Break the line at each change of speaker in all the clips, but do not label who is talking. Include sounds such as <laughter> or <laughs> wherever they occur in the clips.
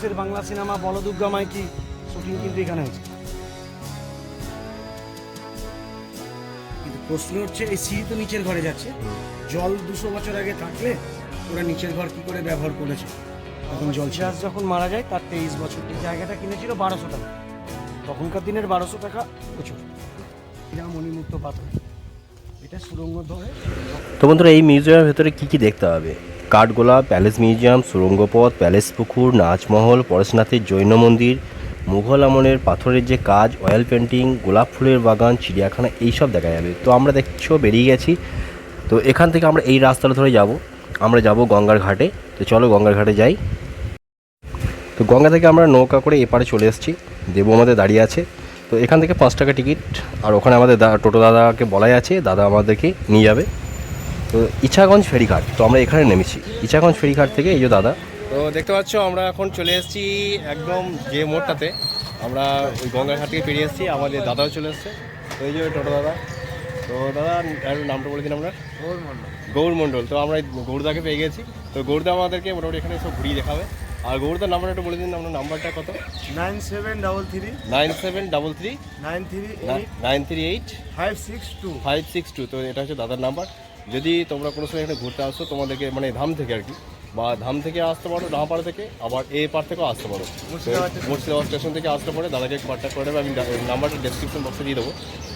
ঘোষের Bangla cinema Bolo Durga Maiki shooting কিন্তু এখানে হয়েছে? কিন্তু প্রশ্ন হচ্ছে, এই সিঁড়ি তো নিচের ঘরে যাচ্ছে। জল দুশো বছর আগে থাকলে ওরা নিচের ঘর কি করে ব্যবহার করেছে? তখন জল সিরাজ যখন মারা যায়, তার তেইশ বছর। এই জায়গাটা কিনেছিল বারোশো টাকা। তখনকার দিনের বারোশো টাকা প্রচুর। এটা মণিমুক্ত পাথর। এটা সুরঙ্গ ধরে
তো বন্ধুরা, এই মিউজিয়ামের ভেতরে কি কি দেখতে হবে? কাঠগোলা প্যালেস মিউজিয়াম, সুরঙ্গপথ, প্যালেস পুকুর, নাচমহল, পরশনাথের জৈন মন্দির, মুঘল আমলের পাথরের যে কাজ অয়েল পেন্টিং গোলাপ ফুলের বাগান, চিড়িয়াখানা, এইসব দেখা যাবে। তো আমরা দেখছ, বেরিয়ে গেছি। তো এখান থেকে আমরা এই রাস্তাটা ধরে যাব। আমরা যাব গঙ্গার ঘাটে। তো চলো গঙ্গার ঘাটে যাই। তো গঙ্গা থেকে আমরা নৌকা করে এপারে চলে এসেছি। দেবু আমাদের দাঁড়িয়ে আছে। তো এখান থেকে পাঁচ টাকা টিকিট। আর ওখানে আমাদের টোটো দাদাকে বলাই আছে। দাদা আমাদেরকে নিয়ে যাবে। তো ইছাগঞ্জ ফেরিঘাট তো আমরা এখানে নেমেছি। ইছাগঞ্জ ফেরিঘাট থেকে এই যে দাদা। তো দেখতে পাচ্ছ আমরা এখন চলে এসেছি একদম যে মোড়টাতে। আমরা ওই গঙ্গাঘাট থেকে পেরিয়ে এসেছি আমাদের দাদাও চলে এসছে। তো এই যে ওই টোটো দাদা। তো দাদা একটু নামটা বলে দিন আমরা গৌর মণ্ডল। তো আমরা এই গৌরদাকে পেয়ে গেছি। তো গৌরদা আমাদেরকে মোটামুটি এখানে সব ঘুরিয়ে দেখাবে। আর গৌরদার নাম্বারটা একটু বলে দিন আপনার নাম্বারটা কত?
Nine seven double three.
Nine seven double three.
Nine three eight
nine three eight
five six two.
Five six two. তো এটা হচ্ছে দাদার নাম্বার। যদি তোমরা কোনো সময় এখানে ঘুরতে আসো তোমাদেরকে মানে ধাম থেকে আর কি বা ধাম থেকে আসতে পারো ডাহাপাড়া থেকে আবার এ পার থেকেও আসতে পারো।
মুর্শিদাবাদ
স্টেশন থেকে। আসতে পারে দাদাকে কন্ট্যাক্ট করে দেবে আমি নাম্বারটা ডেসক্রিপশন বক্সে দিয়ে দেবো।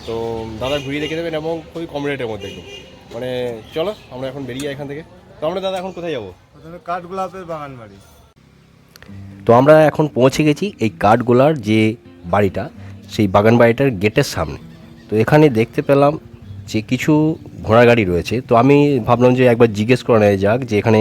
তো দাদা ঘুরিয়ে রেখে দেবেন এবং খুবই কম রেটের মধ্যে একদম। মানে চলো আমরা এখন বেরিয়ে যাই এখান থেকে। তো আমরা দাদা এখন কোথায় যাব?
কাঠগোলাপের বাগান বাড়ি।
তো আমরা এখন পৌঁছে গেছি এই কাঠগোলার যে বাড়িটা সেই বাগান বাড়িটার গেটের সামনে। তো এখানে দেখতে পেলাম যে কিছু ঘোড়া গাড়ি রয়েছে তো আমি ভাবলাম যে একবার জিজ্ঞেস করে নেওয়া যাক যে এখানে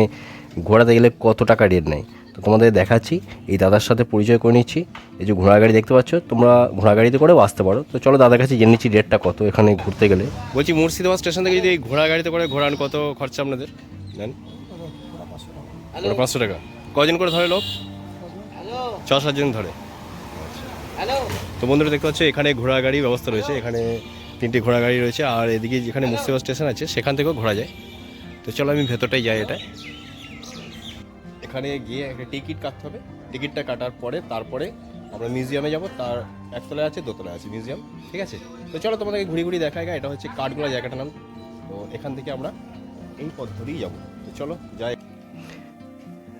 ঘোড়াতে গেলে কত টাকা রেট নেয়। তো তোমাদের দেখাচ্ছি এই দাদার সাথে পরিচয় করে নিচ্ছি। এই যে ঘোড়া গাড়ি দেখতে পাচ্ছ তোমরা ঘোড়া গাড়িতে করেও আসতে পারো। তো চলো দাদার কাছে জেনে নিচ্ছি রেটটা কত এখানে ঘুরতে গেলে। বলছি মুর্শিদাবাদ স্টেশন থেকে যদি এই ঘোড়া গাড়িতে করে ঘোরান কত খরচা আপনাদের? নেন পাঁচশো টাকা। কজন করে ধরে লোক? ছ সাতজন ধরে। তো বন্ধুরা দেখতে পাচ্ছ এখানে ঘোড়া গাড়ি ব্যবস্থা রয়েছে। এখানে তিনটি ঘোড়া গাড়ি রয়েছে আর এদিকে যেখানে মুর্শিদাবাদ স্টেশন আছে সেখান থেকেও ঘোরা যায়। তো চলো আমি ভেতরটাই যাই এটা। এখানে গিয়ে একটা টিকিট কাটতে হবে। টিকিটটা কাটার পরে তারপরে আমরা মিউজিয়ামে যাব। তার একতলায় আছে দোতলায় আছে মিউজিয়াম ঠিক আছে? তো চলো তোমাদেরকে ঘুরি ঘুরি দেখায় এটা হচ্ছে কাঠগোলা জায়গাটার নাম। তো এখান থেকে আমরা এই পথ ধরেই যাব। তো চলো যাই।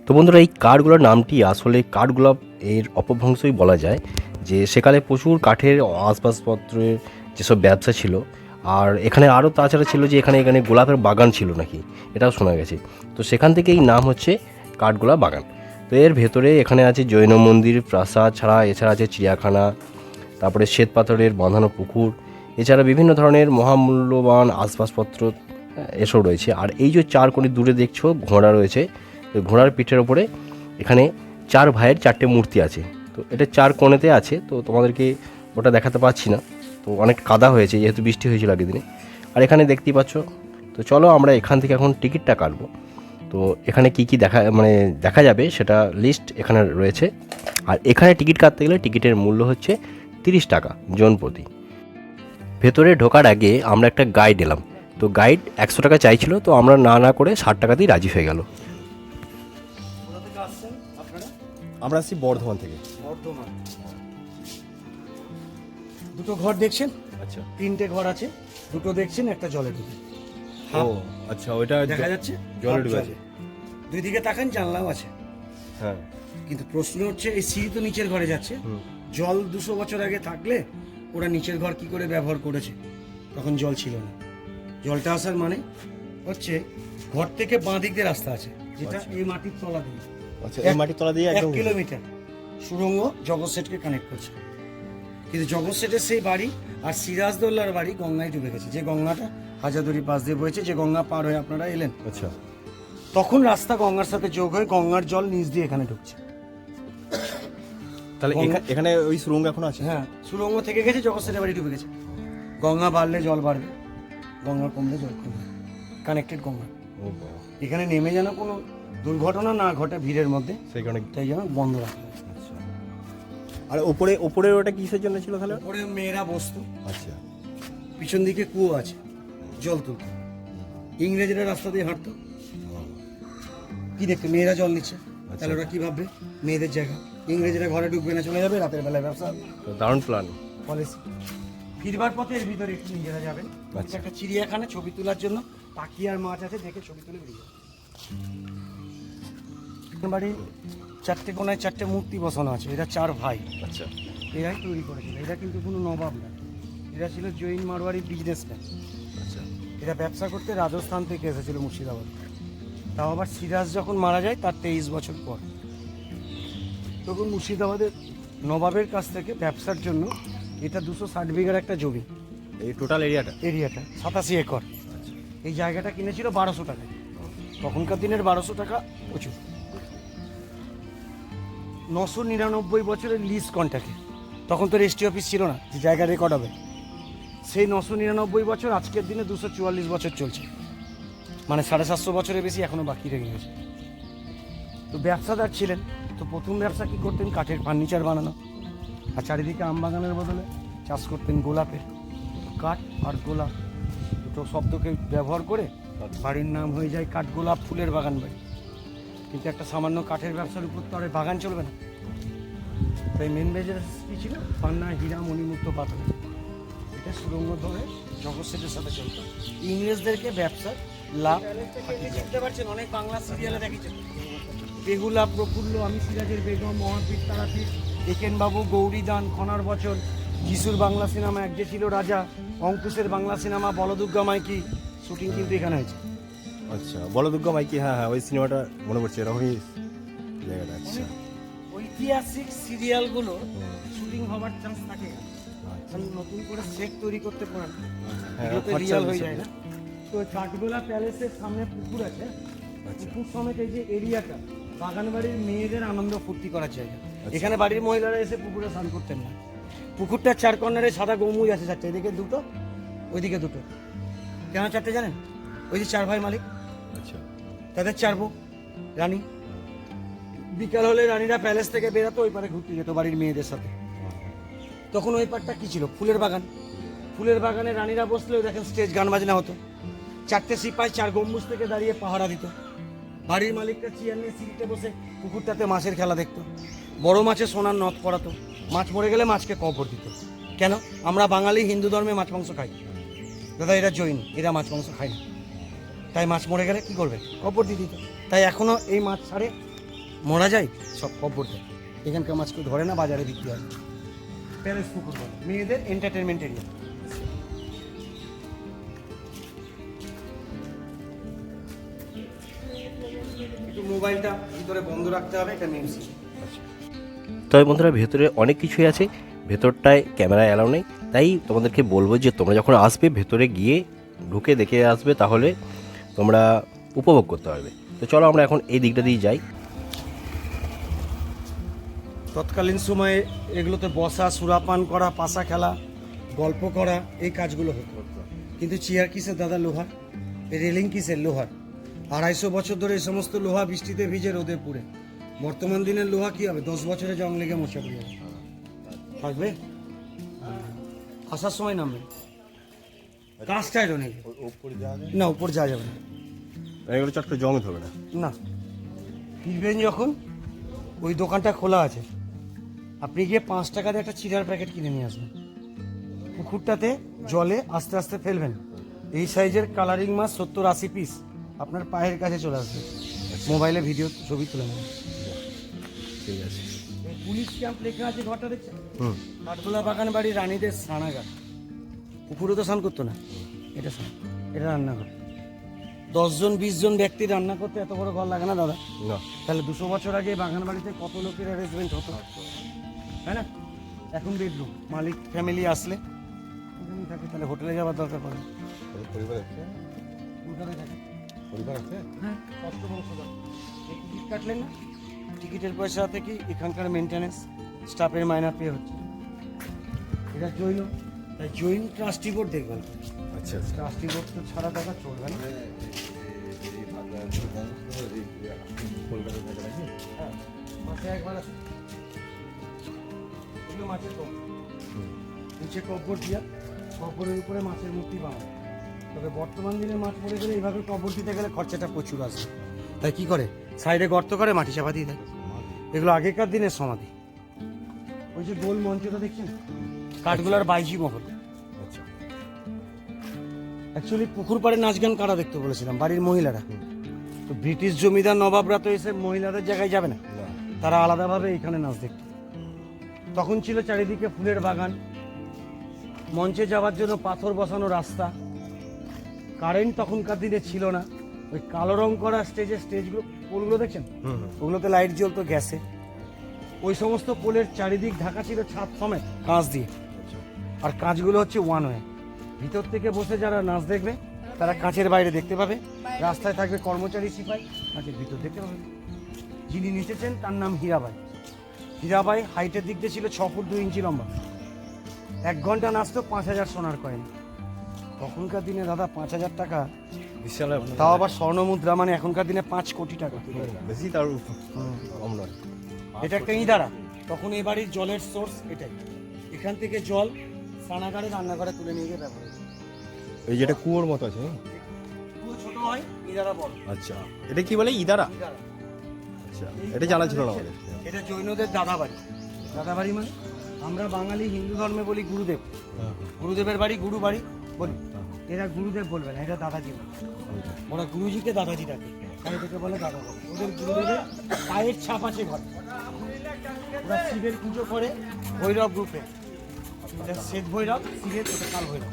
তো বন্ধুরা এই কাঠগুলোর নামটি আসলে কাঠগোলাপ এর অপভ্রংশই বলা যায় যে সেকালে প্রচুর কাঠের আসবাবপত্রের যেসব ব্যবসা ছিল আর এখানে আরও তাছাড়া ছিল যে এখানে এখানে গোলাপের বাগান ছিল নাকি এটাও শোনা গেছে। তো সেখান থেকেই নাম হচ্ছে কাঠগোলা বাগান। তো এর ভেতরে এখানে আছে জৈন মন্দির প্রাসাদ ছাড়া এছাড়া আছে চিড়িয়াখানা তারপরে শ্বেত পাথরের বাঁধানো পুকুর এছাড়া বিভিন্ন ধরনের মহামূল্যবান আসবাবপত্র হ্যাঁ, এসব রয়েছে। আর এই যে চার কোণে দূরে দেখছ ঘোড়া রয়েছে তো ঘোড়ার পিঠের ওপরে এখানে চার ভাইয়ের চারটে মূর্তি আছে। তো এটা চার কোণেতে আছে তো তোমাদেরকে ওটা দেখাতে পারছি না। তো অনেক কাদা হয়েছে যেহেতু বৃষ্টি হয়েছিল আগের দিনে। আর এখানে দেখতেই পাচ্ছ তো চলো আমরা এখান থেকে এখন টিকিটটা কাটবো। তো এখানে কি কি দেখা মানে দেখা যাবে সেটা লিস্ট এখানে রয়েছে। আর এখানে টিকিট কাটতে গেলে টিকিটের মূল্য হচ্ছে তিরিশ টাকা জন প্রতি। ভেতরে ঢোকার আগে আমরা একটা গাইড এলাম। তো গাইড একশো টাকা চাইছিল তো আমরা না না করে ষাট টাকাতেই রাজি হয়ে গেল। আমরা আসছি বর্ধমান থেকে।
বর্ধমান। দুটো ঘর দেখছেন?
আচ্ছা।
তিনটে ঘর আছে দুটো দেখছেন একটা জলে ডুবে।
ও আচ্ছা ওইটা
দেখা যাচ্ছে?
জলে ডুবে আছে।
দুই দিকে তাকান জানলাও আছে।
হ্যাঁ।
কিন্তু প্রশ্ন হচ্ছে এই সিঁড়ি তো নিচের ঘরে যাচ্ছে। জল দুশো বছর আগে থাকলে ওরা নিচের ঘর কি করে ব্যবহার করেছে? তখন জল ছিল না। জলটা আসার মানে হচ্ছে ঘর থেকে বাঁ দিক দিয়ে রাস্তা আছে যেটা এই মাটির তলা দিয়ে।
আচ্ছা এই মাটির তলা দিয়ে
এক কিলোমিটার। সুরঙ্গ জগৎ সেটকে কানেক্ট করছে। কিন্তু জগৎ সেটের সেই বাড়ি আর সিরাজদৌল্লার বাড়ি গঙ্গায় ডুবে গেছে। যে গঙ্গাটা হাজারদুয়ারি পাশ দিয়ে বয়েছে যে গঙ্গা পার হয়ে আপনারা এলেন।
আচ্ছা।
তখন রাস্তা গঙ্গার সাথে যোগ হয়ে গঙ্গার জল নিচ দিয়ে এখানে ঢুকছে।
তাহলে এখা- এখানে ওই সুরঙ্গ এখন আছে?
হ্যাঁ সুরঙ্গ থেকে গেছে জগৎ সেটের বাড়ি ডুবে গেছে। গঙ্গা বাড়লে জল বাড়বে গঙ্গা কমলে জল কমবে। কানেক্টেড গঙ্গা। এখানে নেমে যেন কোনো দুর্ঘটনা না ঘটে ভিড়ের মধ্যে
সেই কারণে
তাই যেন বন্ধ রাখা
আর ওপরে ওপরে ওটা কিসের জন্য ছিল তাহলে?
ওপরে মেয়েরা বসতো।
আচ্ছা।
পিছন দিকে কুয়ো আছে জল তুলতো। ইংরেজরা রাস্তা দিয়ে হাঁটতো। কি দেখতে? মেয়েরা জল নিচ্ছে। তাহলে ওরা কি ভাববে? মেয়েদের জায়গা। ইংরেজিরা ঘরে ঢুকবে না চলে যাবে রাতের বেলায় ব্যবসা।
দারুণ প্ল্যান
পলিসি ফিরবার পথে এর ভিতরে একটু নিজেরা যাবেন।
আচ্ছা।
একটা চিড়িয়াখানা ছবি তোলার জন্য। পাখি আর মাছ আছে দেখে ছবি তুলে বেরিয়ে বাড়ি চারটে কোনায় চারটে মূর্তি বসানো আছে। এরা চার ভাই।
আচ্ছা।
এরাই তৈরি করেছিল। এরা কিন্তু কোনো নবাব না। এরা ছিল জৈন মারোয়ারি বিজনেসম্যান
আচ্ছা।
এরা ব্যবসা করতে রাজস্থান থেকে এসেছিল মুর্শিদাবাদ। তাও আবার সিরাজ যখন মারা যায় তার তেইশ বছর পর। তখন মুর্শিদাবাদের নবাবের কাছ থেকে ব্যবসার জন্য এটা দুশো ষাট বিঘার একটা জমি।
এই টোটাল এরিয়াটা
এরিয়াটা সাতাশি একর। এই জায়গাটা কিনেছিল বারোশো টাকায়। তখনকার দিনের বারোশো টাকা প্রচুর। নশো নিরানব্বই বছরের লিজ কন্ট্যাক্টে তখন তো রেজিস্ট্রি অফিস ছিল না, যে জায়গা রেকর্ড হবে। সেই নশো নিরানব্বই বছর আজকের দিনে দুশো চুয়াল্লিশ বছর চলছে। মানে সাড়ে সাতশো বছরের বেশি এখনও বাকি রেখে গেছে। তো ব্যবসাদার ছিলেন, তো প্রথম ব্যবসা কী করতেন? কাঠের ফার্নিচার বানানো। আর চারিদিকে আম বাগানের বদলে চাষ করতেন গোলাপের। কাঠ আর গোলাপ, দুটো শব্দকে ব্যবহার করে বাড়ির নাম হয়ে যায় কাঠ গোলাপ ফুলের বাগান বাড়ি। কিন্তু একটা সামান্য কাঠের ব্যবসার উপর তো আর বাগান চলবে না। তাই মেন বিজনেস কী ছিল পান্না হীরা মণিমুক্ত পাথর। এটা সুরঙ্গ ধরে জগৎ সেটের সাথে চলতো। ইংরেজদেরকে ব্যবসার লাভ দেখতে পাচ্ছেন অনেক বাংলা সিরিয়ালে দেখেছেন। বেহুলা প্রফুল্ল আমি সিরাজের বেগম মহাপীর তারাপীঠ একেনবাবু গৌরীদান খনার বচন যিশুর বাংলা সিনেমা এক যে ছিল রাজা অঙ্কুশের বাংলা সিনেমা বলদুর্গা মাইকি। শুটিং কিন্তু এখানে হয়েছে।
আচ্ছা বলদুর্গা মাইকি হ্যাঁ হ্যাঁ ওই সিনেমাটা মনে পড়ছে এরকমই জায়গাটা আচ্ছা।
ঐতিহাসিক সিরিয়ালগুলো। শুটিং হবার চান্স থাকে। কারণ নতুন করে সেট তৈরি করতে পারেন।
হ্যাঁ,
রিয়াল হয়ে যায় না। তো কাঠগোলা প্যালেসের সামনে পুকুর আছে।
আচ্ছা।
পুকুর সমেত এই যে এরিয়াটা বাগান বাড়ির মেয়েদের আনন্দ ফুর্তি করার জায়গা।
আচ্ছা।
এখানে বাড়ির মহিলারা এসে পুকুরে স্নান করতেন না। পুকুরটার চার কর্নারে সাদা গমুজ আছে চারটে এদিকে দুটো ওইদিকে দুটো। কেন চারটে জানেন? ওই যে চার ভাই মালিক।
আচ্ছা।
তাদের চার রানী। বিকাল হলে রানীরা প্যালেস থেকে বেরাতো, ওই পারে ঘুরতে যেত বাড়ির মেয়েদের সাথে। তখন ওই পারটা কি ছিল? ফুলের বাগান। ফুলের বাগানে রানীরা বসলেও দেখেন স্টেজ গান বাজনা হতো। চারটে সিপাই, চার গম্বুজ থেকে দাঁড়িয়ে পাহারা দিত। বাড়ির মালিকটা চেয়ার নিয়ে সিঁড়িতে বসে পুকুরটাতে মাছের খেলা দেখতো। বড় মাছে সোনার নথ পড়াতো। মাছ মরে গেলে মাছকে কবর দিত। কেন? আমরা বাঙালি হিন্দু ধর্মে মাছ মাংস খাই। দাদা, এরা জৈন, এরা মাছ মাংস খায় না। তাই মাছ মরে গেলে কি করবে? কবর দিয়ে দিত তাই এখনও এই মাছ ছাড়ে মরা যায় সব কবর দেয়। এখানকার মাছ কেউ ধরে না বাজারে বিক্রি হয়। প্যালেস পুকুর বলে। মেয়েদের এন্টারটেনমেন্ট এরিয়া একটু মোবাইলটা ভিতরে বন্ধ রাখতে হবে এটা মিউজিক
তবে বন্ধুরা ভেতরে অনেক কিছুই আছে। ভেতরটায় ক্যামেরা অ্যালাউ নেই। তাই তোমাদেরকে বলব যে তোমরা যখন আসবে ভেতরে গিয়ে ঢুকে দেখে আসবে তাহলে তোমরা উপভোগ করতে পারবে। তো চলো আমরা এখন এই দিকটা দিয়ে যাই।
তৎকালীন সময়ে এগুলোতে বসা, সুরাপান করা, পাশা খেলা, গল্প করা, এই কাজগুলো হতো। কিন্তু চেয়ার কিসের দাদা লোহার? রেলিং কিসের লোহার? আড়াইশো বছর ধরে এই সমস্ত লোহা বৃষ্টিতে ভিজে রোদে পুড়ে। বর্তমান দিনের লোহা কি হবে? দশ বছরে জং লেগে মশা পড়ে থাকবে? আসার সময় নামবে। কাজটা এলো নেই না উপর যাওয়া যাবে না।
এগুলো চট করে জমে ধরবে না?
না। ফিরবেন যখন ওই দোকানটা খোলা আছে। আপনি গিয়ে পাঁচ টাকা দিয়ে একটা চিরার প্যাকেট কিনে নিয়ে আসবেন। পুকুরটাতে জলে আস্তে আস্তে ফেলবেন। এই সাইজের কালারিং মাছ সত্তর আশি পিস আপনার পায়ের কাছে চলে আসবে। মোবাইলে ভিডিও ছবি তুলে নেবেন।
ঠিক আছে।
পুলিশ ক্যাম্প লেখা আছে ঘরটা দেখছেন?
হুম।
কাঠগোলা বাগান বাড়ি রানীদের স্নানাগার। পুকুরে তো স্নান করতো না। এটা স্নান এটা রান্নাঘর দশজন বিশ জন ব্যক্তি রান্না করতে এত বড় ঘর লাগে না দাদা?
না।
তাহলে দুশো বছর আগে বাগান বাড়িতে কত লোকের অ্যারেঞ্জমেন্ট হতো? তাই না? এখন বেডরুম মালিক ফ্যামিলি আসলে। এখানেই থাকে তাহলে হোটেলে যাওয়ার দরকার পড়ে না।
পরিবার আছে?
কলকাতায় থাকে।
পরিবার আছে?
হ্যাঁ কষ্ট বংশ টিকিট কাটলেন না? টিকিটের পয়সা থেকে এখানকার মেনটেন্যান্স স্টাফের মাইনা পে হচ্ছে। এটা জৈন তাই জৈন ট্রাস্টি বোর্ড দেখবেন।
আচ্ছা আচ্ছা।
ট্রাস্টি বোর্ড তো ছাড়া টাকা চলবে না। মাসে একবার আছে। এগুলো মাছের কপ নিচে কব্বর দিয়া কব্বরের উপরে মাছের মূর্তি বানায়। তবে বর্তমান দিনে মাছ পড়ে গেলে এইভাবে কব্বর দিতে গেলে খরচাটা প্রচুর আসবে তাই কি করে? সাইডে গর্ত করে মাটি চাপা দিয়ে দেয়। এগুলো আগেকার দিনের সমাধি। ওই যে গোল মঞ্চটা দেখছেন? কাঠগোলার বাইজি মহল।
আচ্ছা।
অ্যাকচুয়ালি পুকুর পাড়ে নাচ গান কারা দেখতে বলেছিলাম বাড়ির মহিলারা। তো ব্রিটিশ জমিদার নবাবরা তো এসে মহিলাদের জায়গায় যাবে
না?
তারা আলাদাভাবে এখানে নাচ দেখত। তখন ছিল চারিদিকে ফুলের বাগান। মঞ্চে যাওয়ার জন্য পাথর বসানো রাস্তা। কারেন্ট তখনকার দিনে ছিল না। ওই কালো রং করা স্টেজে স্টেজগুলো পোলগুলো দেখছেন? ওগুলোতে লাইট জ্বলতো গ্যাসে। ওই সমস্ত পোলের চারিদিক ঢাকা ছিল ছাদ সমেত। কাঁচ দিয়ে।
আচ্ছা
আর কাঁচগুলো হচ্ছে ওয়ান ওয়ে ভিতর থেকে বসে যারা নাচ দেখবে তারা কাঁচের বাইরে দেখতে পাবে। রাস্তায় থাকবে কর্মচারী সিপাই কাঁচের ভিতর দেখতে পাবে। যিনি নেচেছেন তার নাম হীরাবাই। হীরাবাই হাইটের দিক দিয়ে ছিল ছ ফুট দুই ইঞ্চি লম্বা। এক ঘণ্টা নাচতো পাঁচ হাজার সোনার কয়েন তখনকার দিনে দাদা পাঁচ হাজার টাকা
বিশাল
তাও আবার স্বর্ণ মুদ্রা মানে এখনকার দিনে পাঁচ কোটি টাকা।
বেশি তার কম নয়
এটা একটা ইঁদারা। তখন এই বাড়ির জলের সোর্স এটাই। এখান থেকে জল স্নানাগারে রান্নাঘরে তুলে নিয়ে গিয়ে ব্যবহার হয়।
এই যেটা কুয়োর মতো আছে হ্যাঁ?
পুরো ছোট হয় ইঁদারা বড়।
আচ্ছা। এটা কি বলে ইদারা?
ইঁদারা।
আচ্ছা এটা জানা ছিল না আমাদের।
এটা জৈনদের দাদাবাড়ি। দাদাবাড়ি মানে আমরা বাঙালি হিন্দু ধর্মে বলি গুরুদেব। গুরুদেবের বাড়ি গুরু বাড়ি বলি। এরা গুরুদেব বলবে না এটা দাদাজি বলে। ওরা গুরুজিকে দাদাজি ডাকে। তাই এটাকে বলে দাদা বাড়ি ওদের গুরুদেবের পায়ের ছাপ আছে ঘরে। ওরা শিবের পুজো করে ভৈরব রূপে। এটা শ্বেত ভৈরব শিবের এটা কাল ভৈরব।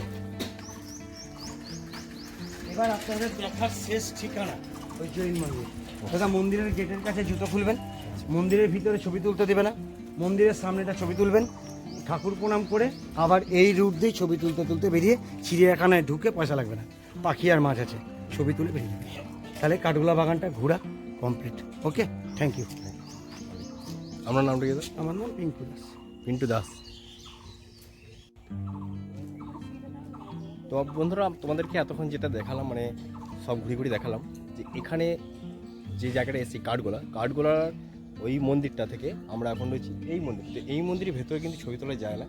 এবার আপনাদের দেখার শেষ ঠিকানা ওই জৈন মন্দির। দাদা মন্দিরের গেটের কাছে জুতো খুলবেন মন্দিরের ভিতরে ছবি তুলতে দেবে না মন্দিরের সামনেটা ছবি তুলবেন ঠাকুর প্রণাম করে আবার এই রুট দিয়ে ছবি তুলতে তুলতে বেরিয়ে চিড়িয়াখানায় ঢুকে পয়সা লাগবে না পাখি আর মাছ আছে ছবি তুলে বেরিয়ে যাবে। তাহলে কাঠগোলা বাগানটা ঘোরা কমপ্লিট ওকে থ্যাংক ইউ
আমার নামটা কি?
আমার নাম পিঙ্কু দাস।
পিন্টু দাস। তো বন্ধুরা, তোমাদেরকে এতক্ষণ যেটা দেখালাম মানে সব ঘুরি ঘুরি দেখালাম, যে এখানে যে জায়গাটা এসেছি, কাঠগোলা, কাঠগোলার ওই মন্দিরটা থেকে আমরা এখন রয়েছি এই মন্দির। তো এই মন্দিরের ভেতরে কিন্তু ছবি তোলা যায় না।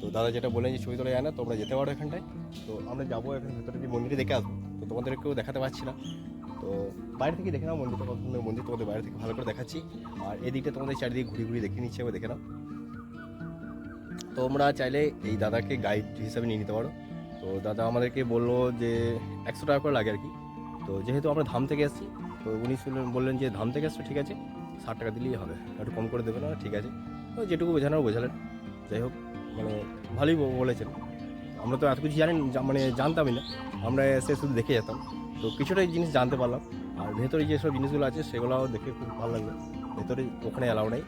তো দাদা যেটা বললেন যে ছবি তোলা যায় না, তোমরা যেতে পারো এখানটায়। তো আমরা যাব এখানে ভেতরে দিয়ে মন্দিরে দেখে আসব। তো তোমাদেরকেও দেখাতে পারছি না। তো বাইরে থেকে দেখে নাও মন্দিরটা কত মন্দির তোমাদের বাইরে থেকে ভালো করে দেখাচ্ছি। আর এদিকটা তোমাদের চারিদিকে ঘুরি ঘুরি দেখে নিচ্ছে দেখে নাও। তোমরা চাইলে এই দাদাকে গাইড হিসাবে নিয়ে নিতে পারো। তো দাদা আমাদেরকে বলল যে একশো টাকা করে লাগে আর কি। তো যেহেতু আমরা ধাম থেকে এসেছি, তো উনি শুনলেন বললেন যে ধাম থেকে এসছো, ঠিক আছে। ষাট টাকা দিলেই হবে, একটু কম করে দেবে না, ঠিক আছে। তো যেটুকু বোঝানোর বোঝালেন। যাই হোক মানে ভালোই বলেছেন। আমরা তো এত কিছু জানি মানে জানতামই না। আমরা এসে শুধু দেখে যেতাম। তো কিছুটা জিনিস জানতে পারলাম। আর ভেতরে যেসব জিনিসগুলো আছে সেগুলো দেখে খুব ভালো লাগল। ভেতরে ওখানে অ্যালাউ নেই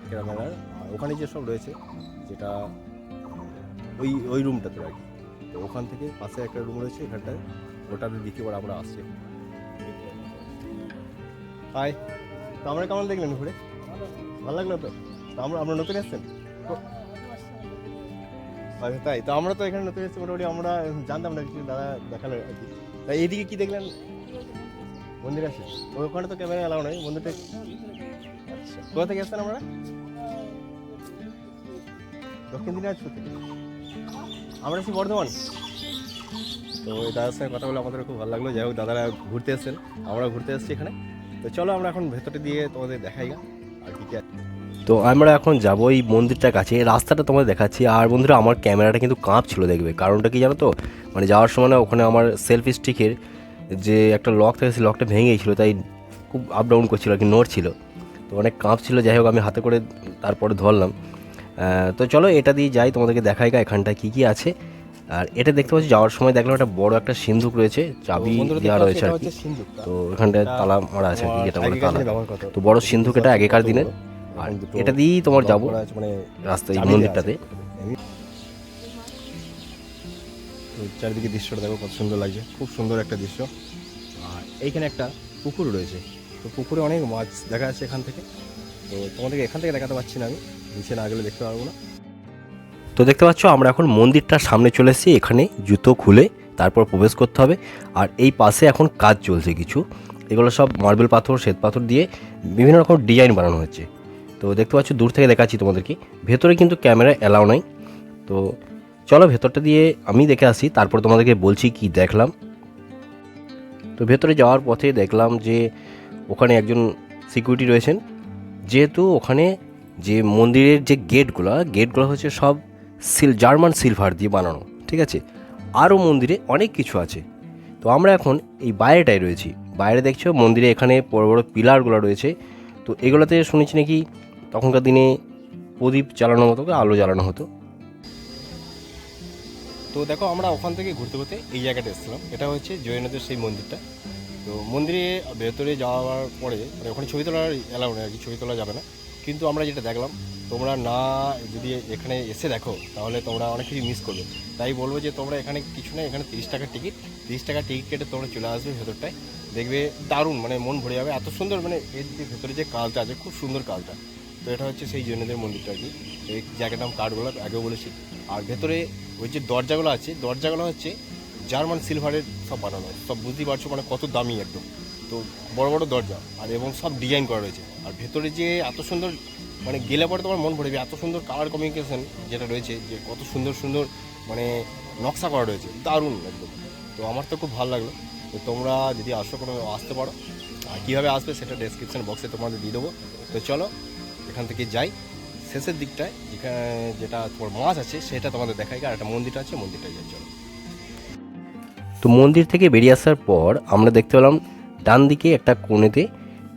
আর ওখানে যেসব রয়েছে, যেটা ওই ওই রুমটাতে আর কি তো ওখান থেকে পাশে একটা রুম রয়েছে, এখানটায়। ওটাতে দিকে এবার আমরা আসছি। হাই তো আমরা কেমন দেখলেন ঘুরে? ভালো লাগল তো? আমরা আমরা নতুন এসছেন? আচ্ছা তাই। তো আমরা তো এখানে নতুন এসেছি, মোটামুটি আমরা জানতাম না, কিছু দাদা দেখাল আর কি। তাই এইদিকে কি দেখলেন? মন্দির আছে? ওখানে তো ক্যামেরা এলাও নেই। মন্দিরটা আচ্ছা। কোথা থেকে এসছেন আমরা দক্ষিণ দিনাজপুর থেকে। আমরা আছি বর্ধমান। তো দাদার সঙ্গে কথা বলে আমাদের খুব ভালো লাগল। যাই হোক দাদারা ঘুরতে এসেছেন আমরা ঘুরতে এসেছি এখানে। তো চলো আমরা এখন ভেতরে দিয়ে তোমাদের দেখাই গা আর কি। তো আমরা এখন যাব এই মন্দিরটার কাছে। রাস্তাটা তোমাদের দেখাচ্ছি। আর বন্ধুরা আমার ক্যামেরাটা কিন্তু কাঁপছিল দেখবে। কারণটা কি জানো তো? মানে যাওয়ার সময় না ওখানে আমার সেলফি স্টিকের যে একটা লক থাকে সেই লকটা ভেঙে গিয়েছিল তাই খুব আপ ডাউন করছিল আর কি নড়ছিল। তো অনেক কাঁপছিল। যাই হোক আমি হাতে করে তারপরে ধরলাম। তো চলো এটা দিয়ে যাই তোমাদেরকে দেখাই গা এখানটায় কী কী আছে। আর এটা দেখতে পাচ্ছি যাওয়ার সময় দেখলাম একটা বড় একটা সিন্ধুক রয়েছে চাবি দেওয়া রয়েছে আর কি। তো এখানটায় তালা মারা আছে আর কি যেটা বলে তালা। তো বড় সিন্ধুক এটা আগেকার দিনের। আর এটা দিয়েই তোমার যাব
মানে
রাস্তায় এই মন্দিরটাতে।
তো চারিদিকে দৃশ্যটা দেখো কত সুন্দর লাগছে। খুব সুন্দর একটা দৃশ্য। আর এইখানে একটা পুকুর রয়েছে। তো পুকুরে অনেক মাছ দেখা যাচ্ছে এখান থেকে। তো তোমাদেরকে এখান থেকে দেখাতে পারছি না আমি। নিচে না গেলে দেখতে পারব না।
তো দেখতে পাচ্ছ, আমরা এখন মন্দিরটার সামনে চলে এসেছি, এখানে জুতো খুলে তারপর প্রবেশ করতে হবে। আর এই পাশে এখন কাজ চলছে কিছু। এগুলো সব মার্বেল পাথর, শ্বেত পাথর দিয়ে বিভিন্ন রকম ডিজাইন বানানো হচ্ছে তো দেখতে পাচ্ছ, দূর থেকে দেখাচ্ছি তোমাদেরকে। ভেতরে কিন্তু ক্যামেরা অ্যালাউ নাই। তো চলো ভেতরটা দিয়ে আমি দেখে আসি, তারপর তোমাদেরকে বলছি কি দেখলাম। তো ভেতরে যাওয়ার পথে দেখলাম যে ওখানে একজন সিকিউরিটি রয়েছেন। যেহেতু ওখানে
যে মন্দিরের যে গেটগুলো গেটগুলো হচ্ছে সব সিল, জার্মান সিলভার দিয়ে বানানো, ঠিক আছে? আরও মন্দিরে অনেক কিছু আছে। তো আমরা এখন এই বাইরেটায় রয়েছি। বাইরে দেখছ মন্দিরে এখানে বড় বড় পিলারগুলো রয়েছে। তো এগুলোতে শুনেছি নাকি তখনকার দিনে প্রদীপ জ্বালানোর মতো করে আলো জ্বালানো হতো?
তো দেখো আমরা ওখান থেকে ঘুরতে ঘুরতে এই জায়গাটা এসেছিলাম। এটা হচ্ছে জৈনদের সেই মন্দিরটা। তো মন্দিরে ভেতরে যাওয়ার পরে মানে ওখানে ছবি তোলার এলাও নেই, আর কি ছবি তোলা যাবে না। কিন্তু আমরা যেটা দেখলাম, তোমরা না যদি এখানে এসে দেখো, তাহলে তোমরা অনেক কিছু মিস করবে। তাই বলব যে তোমরা এখানে কিছু না, এখানে তিরিশ টাকার টিকিট তিরিশ টাকার টিকিট কেটে তোমরা চলে আসবে ভেতরটায়। দেখবে দারুণ মানে মন ভরে যাবে। এত সুন্দর মানে এর যে ভেতরে যে কালটা আছে, খুব সুন্দর কালটা তো এটা হচ্ছে সেই জৈনদের মন্দিরটা আর কি। এই জায়গার নাম কাঠগোলা আগেও বলেছি। আর ভেতরে ওই যে দরজাগুলো আছে, দরজাগুলো হচ্ছে জার্মান সিলভারের সব বানানো। সব বুঝতেই পারছ মানে কত দামি একদম। তো বড় বড় দরজা, আর এবং সব ডিজাইন করা রয়েছে। আর ভেতরে যে এত সুন্দর মানে গেলে পরে তোমার মন ভরে এত সুন্দর কালার কমিউনিকেশন যেটা রয়েছে, যে কত সুন্দর সুন্দর মানে নকশা করা রয়েছে, দারুণ একদম। তো আমার তো খুব ভালো লাগল। তো তোমরা যদি আসো কোনো, আসতে পারো। আর কীভাবে আসবে সেটা ডেসক্রিপশন বক্সে তোমাদের দিয়ে দেবো। তো চলো, এখান থেকে যাই। শেষের দিকটায়, যেখানে যেটা তোমার মাছ আছে, সেটা তোমাদের দেখাই। আর একটা মন্দিরটা আছে মন্দিরটা যাই, চলো।
তো মন্দির থেকে বেরিয়ে আসার পর আমরা দেখতে পেলাম ডান দিকে একটা কোণেতে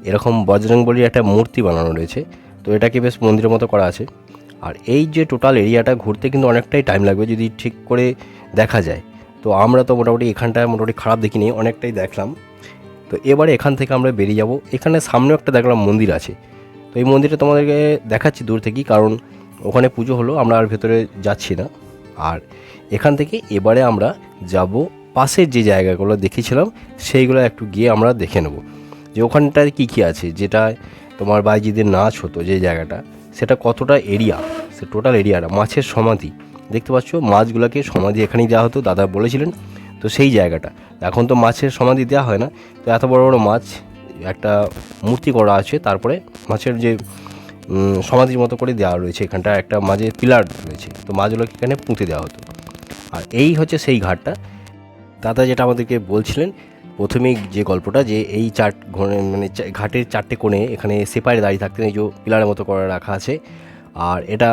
এরকম বজরংবলির একটা মূর্তি বানানো রয়েছে। তো এটাকে বেশ মন্দিরের মতো করা আছে। আর এই যে টোটাল এরিয়াটা ঘুরতে কিন্তু অনেকটাই টাইম লাগবে যদি ঠিক করে দেখা যায়। তো আমরা তো মোটামুটি এখানটায় মোটামুটি খারাপ দেখিনি, অনেকটাই দেখলাম। তো এবারে এখান থেকে আমরা বেরিয়ে যাব। এখানে সামনেও একটা দেখলাম মন্দির আছে। তো এই মন্দিরটা তোমাদেরকে দেখাচ্ছি দূর থেকেই, কারণ ওখানে পুজো হলো, আমরা আর ভেতরে যাচ্ছি না। আর এখান থেকে এবারে আমরা যাব পাশের যে জায়গাগুলো দেখেছিলাম সেইগুলো একটু গিয়ে আমরা দেখে নেব। যে ওখানটায় কী কী আছে? যেটা তোমার বাইজিদের নাচ হতো যে জায়গাটা, সেটা কতটা এরিয়া সে টোটাল এরিয়াটা মাছের সমাধি। দেখতে পাচ্ছ, মাছগুলোকে সমাধি এখানেই দেওয়া হতো, দাদা বলেছিলেন। তো সেই জায়গাটা। এখন তো মাছের সমাধি দেওয়া হয় না। তো এত বড় বড় মাছ, একটা মূর্তি করা আছে, তারপরে মাছের যে সমাধির মতো করে দেওয়া রয়েছে এখানটা একটা মাঝে পিলার রয়েছে। তো মাছগুলোকে এখানে পুঁতে দেওয়া হতো। আর এই হচ্ছে সেই ঘাটটা। দাদা যেটা আমাদেরকে বলছিলেন প্রথমেই যে গল্পটা যে এই চার মানে ঘাটের চারটে কোণে এখানে সেপারে দাঁড়িয়ে থাকতেন, এই যে পিলারের মতো করে রাখা আছে। আর এটা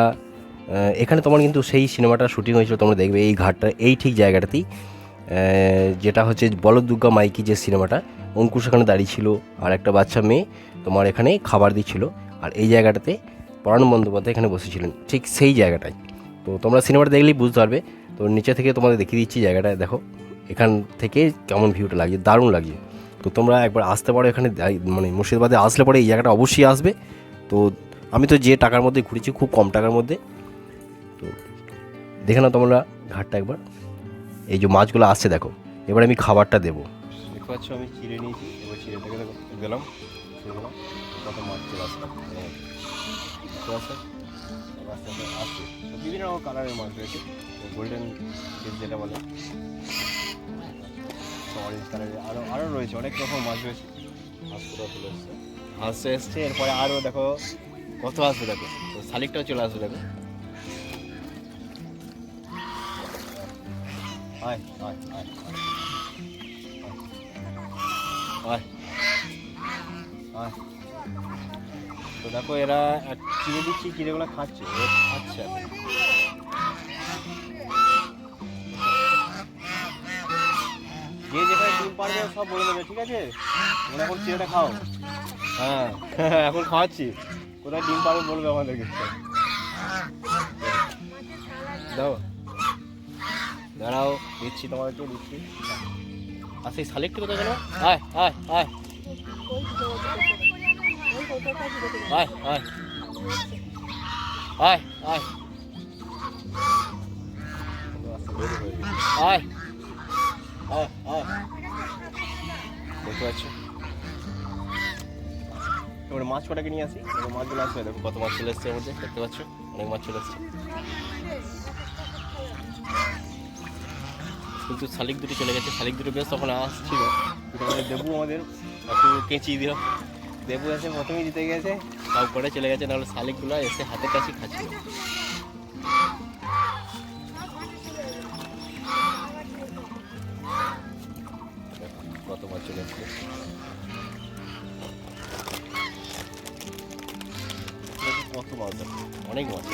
এখানে তোমার কিন্তু সেই সিনেমাটা শুটিং হয়েছিল, তোমরা দেখবে এই ঘাটটা, এই ঠিক জায়গাটাতেই। যেটা হচ্ছে বলদ দুর্গা মাইকি যে সিনেমাটা, অঙ্কুশ এখানে দাঁড়িয়ে ছিল, আর একটা বাচ্চা মেয়ে তোমার এখানে খাবার দিচ্ছিল। আর এই জায়গাটাতে পরাণ বন্দ্যোপাধ্যায় এখানে বসেছিলেন, ঠিক সেই জায়গাটাই তো তোমরা সিনেমাটা দেখলেই বুঝতে পারবে। তো নিচে থেকে তোমাদের দেখিয়ে দিচ্ছি জায়গাটা, দেখো। এখান থেকে কেমন ভিউটা লাগছে? দারুণ লাগছে। তো তোমরা একবার আসতে পারো এখানে মানে মুর্শিদাবাদে আসলে পরে এই জায়গাটা অবশ্যই আসবে। তো আমি তো যে টাকার মধ্যে ঘুরেছি, খুব কম টাকার মধ্যে। তো দেখে নাও তোমরা ঘাটটা একবার। এই যে মাছগুলো আসছে, দেখো। এবার আমি খাবারটা দেবো।
দেখতে পাচ্ছ, আমি চিড়ে নিয়েছি। এবার চিড়েটাকে দিলাম কত মাছ চলে আসছে। বিভিন্ন রকম কালারের মাছ রয়েছে। গোল্ডেন যেটা বলে। অরেঞ্জ কালারের আরও আরও রয়েছে অনেক রকম মাছ রয়েছে। হাঁস পুরো চলে এসছে। এরপরে আরও দেখো কত আসবে দেখো। তো শালিকটাও চলে আসবে দেখো। আয় আয় আয় আয়। আয়। আয়। তো দেখো এরা চিড়ে দিচ্ছি চিড়েগুলো খাচ্ছে খাচ্ছে যে যেখানে ডিম পারবে সব বলে দেবে ঠিক আছে? তোমরা এখন চিড়েটা খাও। হ্যাঁ <laughs> এখন খাওয়াচ্ছি। কোথায় ডিম পারবে বলবে আমাদেরকে। দাও। দাঁড়াও দিচ্ছি তোমাদেরকে দিচ্ছি। আর সেই শালিকটি কোথায় গেল? আয় আয় আয় আয় আয়। আয় আয়। আয় আয়। আয়। দেখতে পাচ্ছ? এবারে মাছ কটাকে নিয়ে আসি? এবার মাছগুলো আসবে, দেখো কত মাছ চলে এসছে মধ্যে, দেখতে পাচ্ছ? অনেক মাছ চলে এসছে। কিন্তু শালিক দুটো চলে গেছে, শালিক দুটো বেশ তখন আসছিল দেবু আমাদের, একটু কেঁচি দিল। দেবু এসে প্রথমেই জিতে গেছে, তারপরে চলে গেছে নাহলে শালিকগুলো এসে হাতের কাছে খাচ্ছিল। চলে আসছে
কত মাছ অনেক মাছ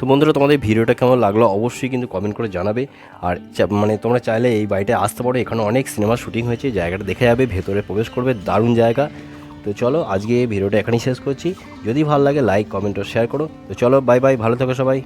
তো বন্ধুরা, তোমাদের ভিডিওটা কেমন লাগল অবশ্যই কিন্তু কমেন্ট করে জানাবে। আর মানে তোমরা চাইলে এই বাড়িতে আসতে পারো, এখানে অনেক সিনেমা শুটিং হয়েছে, জায়গাটা দেখে যাবে, ভেতরে প্রবেশ করবে, দারুণ জায়গা। তো চলো, আজকে এই ভিডিওটা এখানেই শেষ করছি। যদি ভালো লাগে লাইক কমেন্ট ও শেয়ার করো। তো চলো বাই বাই ভালো থাকো সবাই।